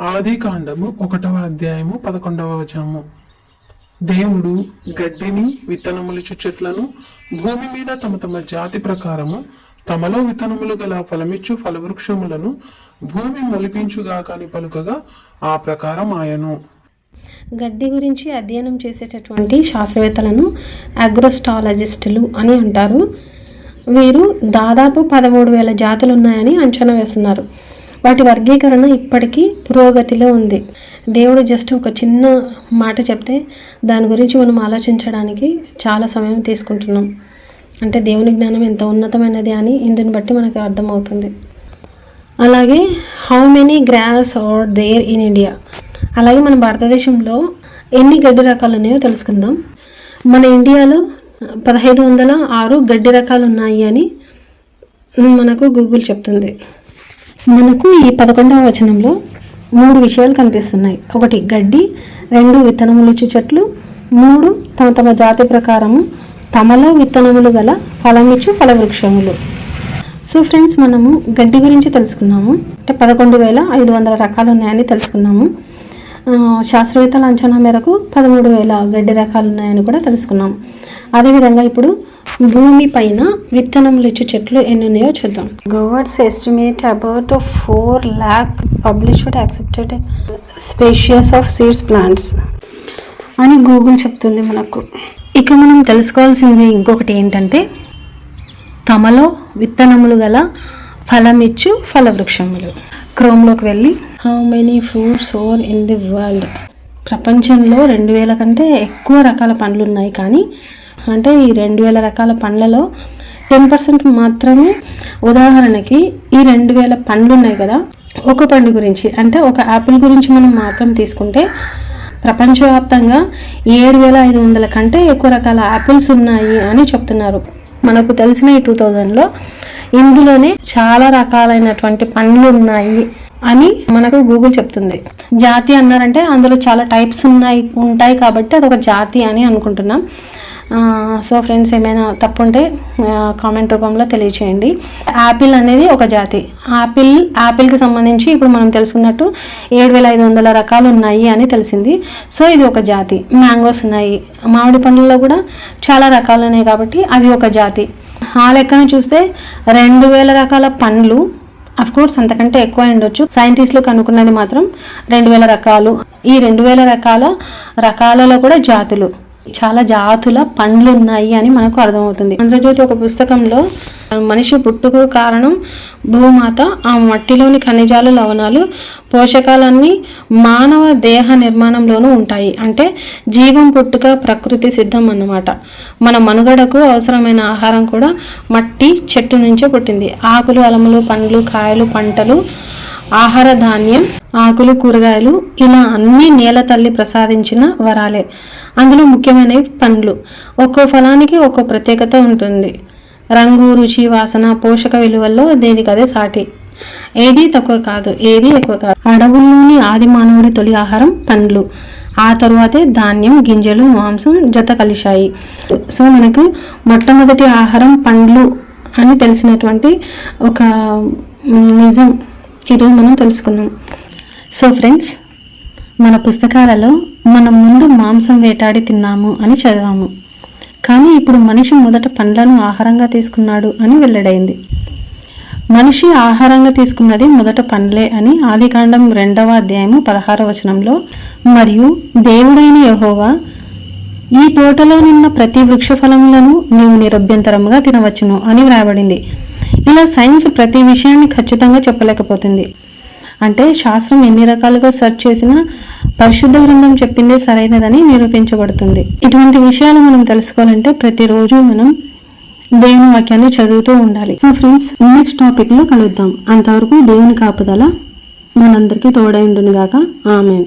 ఆది కాండము ఒకటవ అధ్యాయము పదకొండవ వచనము. దేవుడు గడ్డిని విత్తనములిచ్చు చెట్లను భూమి మీద తమ తమ జాతి ప్రకారము తమలో విత్తనములు గల ఫలమిచ్చు ఫలవృక్షములను భూమి మొలిపించుగా కాని పలుకగా ఆ ప్రకారం ఆయను. గడ్డి గురించి అధ్యయనం చేసేటటువంటి శాస్త్రవేత్తలను అగ్రోస్టాలజిస్టులు అని అంటారు. వీరు దాదాపు పదమూడు వేల జాతులు ఉన్నాయని అంచనా వేస్తున్నారు. వాటి వర్గీకరణ ఇప్పటికీ పురోగతిలో ఉంది. దేవుడు జస్ట్ ఒక చిన్న మాట చెప్తే దాని గురించి మనం ఆలోచించడానికి చాలా సమయం తీసుకుంటున్నాం. అంటే దేవుని జ్ఞానం ఎంత ఉన్నతమైనది అని ఇందుని బట్టి మనకు అర్థమవుతుంది. అలాగే how many grass are there in India అలాగే మన భారతదేశంలో ఎన్ని గడ్డి రకాలు ఉన్నాయో తెలుసుకుందాం. మన ఇండియాలో పదహైదు వందల ఆరు గడ్డి రకాలు ఉన్నాయి అని మనకు గూగుల్ చెప్తుంది. మనకు ఈ పదకొండవ వచనంలో మూడు విషయాలు కనిపిస్తున్నాయి. ఒకటి గడ్డి. రెండు విత్తనములుచు చెట్లు. మూడు తమ తమ జాతి ప్రకారము తమలో విత్తనములు గల ఫలమిచ్చు ఫలవృక్షములు. సో ఫ్రెండ్స్ మనము గడ్డి గురించి తెలుసుకున్నాము. అంటే పదకొండు వేల ఐదు వందల రకాలు ఉన్నాయని తెలుసుకున్నాము. శాస్త్రవేత్తల అంచనా మేరకు పదమూడు వేల గడ్డి రకాలు ఉన్నాయని కూడా తెలుసుకున్నాం. అదేవిధంగా ఇప్పుడు భూమి పైన విత్తనములు ఇచ్చే చెట్లు ఎన్ని ఉన్నాయో చూద్దాం. గవర్డ్స్ estimate about four lakh published accepted species of seeds plants అని గూగుల్ చెప్తుంది మనకు. ఇక మనం తెలుసుకోవాల్సింది ఇంకొకటి ఏంటంటే తమలో విత్తనములు గల ఫలమిచ్చు ఫలవృక్షములు. క్రోమ్లోకి వెళ్ళి how many fruits are in the world ప్రపంచంలో రెండు వేల కంటే ఎక్కువ రకాల పండ్లు ఉన్నాయి కానీ అంటే ఈ రెండు వేల రకాల పండ్లలో టెన్ పర్సెంట్ మాత్రమే ఉదాహరణకి ఈ రెండు వేల పండ్లు ఉన్నాయి కదా ఒక పండు గురించి. అంటే ఒక యాపిల్ గురించి మనం మాత్రం తీసుకుంటే ప్రపంచవ్యాప్తంగా ఏడు వేల ఐదు వందల కంటే ఎక్కువ రకాల యాపిల్స్ ఉన్నాయి అని చెప్తున్నారు. మనకు తెలిసిన ఈ టూ థౌజండ్లో ఇందులోనే చాలా రకాలైనటువంటి పండ్లు ఉన్నాయి అని మనకు గూగుల్ చెప్తుంది. జాతి అన్నారంటే అందులో చాలా టైప్స్ ఉన్నాయి ఉంటాయి కాబట్టి అదొక జాతి అని అనుకుంటున్నాం. సో ఫ్రెండ్స్ ఏమైనా తప్పు ఉంటే కామెంట్ రూపంలో తెలియచేయండి. యాపిల్ అనేది ఒక జాతి. యాపిల్ యాపిల్కి సంబంధించి ఇప్పుడు మనం తెలుసుకున్నట్టు ఏడు వేల ఐదు వందల రకాలు ఉన్నాయి అని తెలిసింది. సో ఇది ఒక జాతి. మ్యాంగోస్ ఉన్నాయి. మామిడి పండ్లలో కూడా చాలా రకాలు ఉన్నాయి కాబట్టి అవి ఒక జాతి. ఆ లెక్కన చూస్తే రెండు వేల రకాల పండ్లు అఫ్ కోర్స్ అంతకంటే ఎక్కువ ఉండొచ్చు. సైంటిస్టులు కనుక్కున్నది మాత్రం రెండు వేల రకాలు. ఈ రెండు వేల రకాల రకాలలో కూడా జాతులు. చాలా జాతుల పండ్లు ఉన్నాయి అని మనకు అర్థమవుతుంది. ఆంధ్రజ్యోతి ఒక పుస్తకంలో మనిషి పుట్టుకు కారణం భూమాత ఆ మట్టిలోని ఖనిజాలు లవణాలు పోషకాలన్నీ మానవ దేహ నిర్మాణంలోనూ ఉంటాయి. అంటే జీవం పుట్టుక ప్రకృతి సిద్ధం అన్నమాట. మన మనుగడకు అవసరమైన ఆహారం కూడా మట్టి చెట్టు నుంచే పుట్టింది. ఆకులు అలములు పండ్లు కాయలు పంటలు ఆహార ధాన్యం ఆకులు కూరగాయలు ఇలా అన్ని నేల తల్లి ప్రసాదించిన వరాలే. అందులో ముఖ్యమైనవి పండ్లు. ఒక్కో ఫలానికి ఒక్కో ప్రత్యేకత ఉంటుంది. రంగు రుచి వాసన పోషక విలువల్లో దేనికి అదే సాటి. ఏది తక్కువ కాదు ఏది ఎక్కువ కాదు. అడవుల్లోని ఆది మానవుడి తొలి ఆహారం పండ్లు. ఆ తరువాతే ధాన్యం గింజలు మాంసం జత కలిశాయి. సో మనకు మొట్టమొదటి ఆహారం పండ్లు అని తెలిసినటువంటి ఒక నిజం ఈరోజు మనం తెలుసుకున్నాం. సో ఫ్రెండ్స్ మన పుస్తకాలలో మనం ముందు మాంసం వేటాడి తిన్నాము అని చదివాము. కానీ ఇప్పుడు మనిషి మొదట పండ్లను ఆహారంగా తీసుకున్నాడు అని వెల్లడైంది. మనిషి ఆహారంగా తీసుకున్నది మొదట పండ్లే అని ఆదికాండం రెండవ అధ్యాయము పదహార వచనంలో మరియు దేవుడైన యహోవా ఈ తోటలో నిన్న ప్రతి వృక్ష ఫలములను నీవు నిరభ్యంతరముగా తినవచ్చును అని వ్రాయబడింది. ఇలా సైన్స్ ప్రతి విషయాన్ని ఖచ్చితంగా చెప్పలేకపోతుంది. అంటే శాస్త్రం ఎన్ని రకాలుగా సెర్చ్ చేసినా పరిశుద్ధ గ్రంథం చెప్పిందే సరైనదని నిరూపించబడుతుంది. ఇటువంటి విషయాలు మనం తెలుసుకోవాలంటే ప్రతిరోజు మనం దేవుని వాక్యాన్ని చదువుతూ ఉండాలి. సో ఫ్రెండ్స్ నెక్స్ట్ టాపిక్లో కలుద్దాం. అంతవరకు దేవుని కాపుదల మనందరికీ తోడై ఉండును గాక ఆమె